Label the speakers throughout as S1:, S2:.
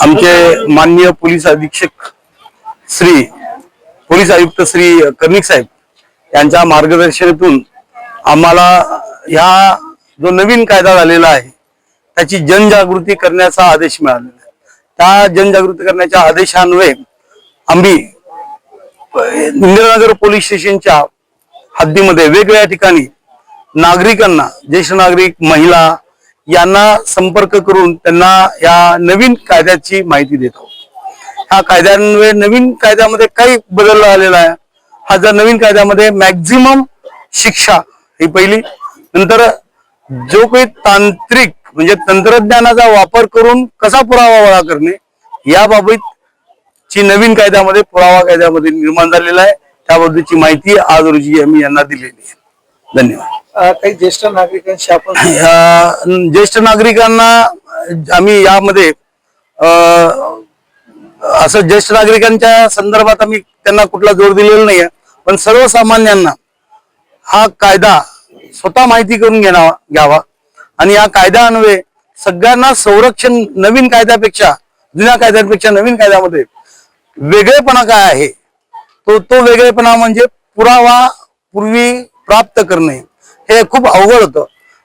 S1: आमचे माननीय पोलीस अधीक्षक श्री पोलीस आयुक्त श्री कर्णिक साहेब यांच्या मार्गदर्शनातून आम्हाला ह्या जो नवीन कायदा झालेला आहे त्याची जनजागृती करण्याचा आदेश मिळालेला आहे. त्या जनजागृती करण्याच्या आदेशान्वये आम्ही इंदिरानगर पोलीस स्टेशनच्या हद्दीमध्ये वेगवेगळ्या ठिकाणी नागरिकांना ज्येष्ठ नागरिक महिला यांना संपर्क करून त्यांना या नवीन कायद्याची माहिती देतो ह्या कायद्यान्वये नवीन कायद्यामध्ये काही बदल आलेला आहे. हा जर नवीन कायद्यामध्ये मॅक्झिमम शिक्षा ही पहिली. नंतर जो काही तांत्रिक म्हणजे तंत्रज्ञानाचा वापर करून कसा पुरावा गोळा करणे याबाबत ची नवीन कायद्यामध्ये पुरावा कायद्यामध्ये निर्माण झालेला आहे. त्याबद्दलची माहिती आज रोजी आम्ही यांना दिलेली आहे. धन्यवाद.
S2: काही ज्येष्ठ नागरिकांशी आपण
S1: ज्येष्ठ नागरिकांना आम्ही यामध्ये असं ज्येष्ठ नागरिकांच्या संदर्भात आम्ही त्यांना कुठला जोर दिलेला नाहीये. पण सर्वसामान्यांना हा कायदा स्वतः माहिती करून घेणा घ्यावा. आणि या कायद्यान्वये सगळ्यांना संरक्षण नवीन कायद्यापेक्षा जुन्या कायद्यापेक्षा नवीन कायद्यामध्ये वेगळेपणा काय आहे? तो तो वेगळेपणा म्हणजे पुरावा पूर्वी प्राप्त करणे. हे खूप अवघड होतं.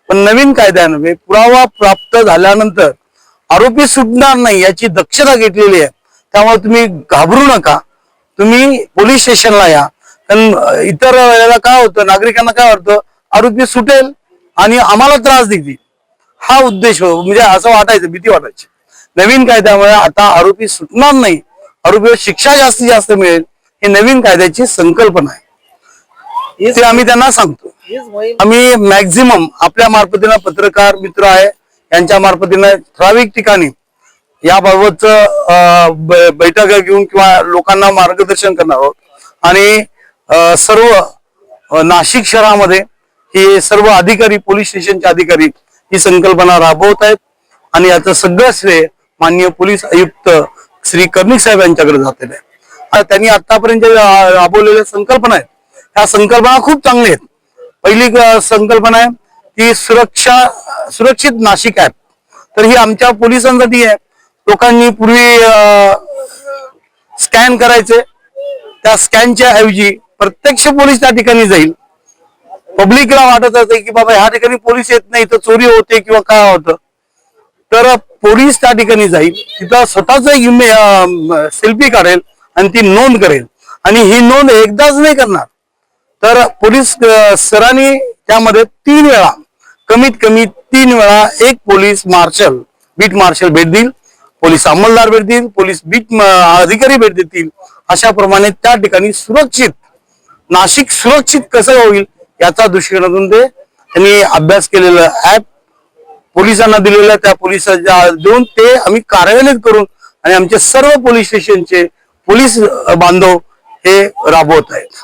S1: पण नवीन कायद्यान्वये म्हणजे पुरावा प्राप्त झाल्यानंतर आरोपी सुटणार नाही याची दक्षता घेतलेली आहे. त्यामुळे तुम्ही घाबरू नका. तुम्ही पोलीस स्टेशनला या. कारण इतर वेळेला काय होतं नागरिकांना काय वाटतं आरोपी सुटेल आणि आम्हाला त्रास देतील. हा उद्देश हो म्हणजे असं वाटायचं भीती वाटायची. नवीन कायद्यामुळे आता आरोपी सुटणार नाही. आरोपीवर शिक्षा जास्तीत जास्त मिळेल हे नवीन कायद्याची संकल्पना आहे. ते आम्ही त्यांना सांगतो. आम्ही मॅक्झिमम आपल्या मार्फतीनं पत्रकार मित्र आहे. यांच्या मार्फतीनं ठराविक ठिकाणी याबाबतच बैठक घेऊन किंवा लोकांना मार्गदर्शन करणार आहोत. आणि सर्व नाशिक शहरामध्ये हे सर्व अधिकारी पोलीस स्टेशनचे अधिकारी ही संकल्पना राबवत आहेत. आणि याचं सगळं श्रेय माननीय पोलीस आयुक्त श्री कर्णिक साहेब यांच्याकडे जातेलं आहे त्यांनी आतापर्यंत जे राबवलेल्या संकल्पना आहेत ह्या संकल्पना खूप चांगल्या आहेत. पहिली संकल्पना आहे की सुरक्षा सुरक्षित नाशिक ऍप तर ही आमच्या पोलिसांसाठी आहे. लोकांनी पूर्वी स्कॅन करायचे. त्या स्कॅनच्या ऐवजी प्रत्यक्ष पोलीस त्या ठिकाणी जाईल. पब्लिकला वाटत असते की बाबा ह्या ठिकाणी पोलीस येत नाही तर चोरी होते किंवा काय होतं. तर पोलीस त्या ठिकाणी जाईल. तिथं स्वतःच सेल्फी काढेल आणि ती नोंद करेल. आणि ही नोंद एकदाच नाही करणार. तर पोलीस सरांनी त्यामध्ये तीन वेळा कमीत कमी तीन वेळा एक पोलीस मार्शल बीट मार्शल भेट देईल पोलीस अंमलदार भेट देईल पोलीस बीट अधिकारी भेट देतील. अशा प्रमाणे त्या ठिकाणी सुरक्षित नाशिक सुरक्षित कसं होईल याचा दृष्टिकोनातून ते त्यांनी अभ्यास केलेलं ऍप पोलिसांना दिलेलं त्या पोलिसांच्या देऊन ते आम्ही कार्यान्वित करून आणि आमचे सर्व पोलीस स्टेशनचे पोलीस बांधव हे राबवत आहेत.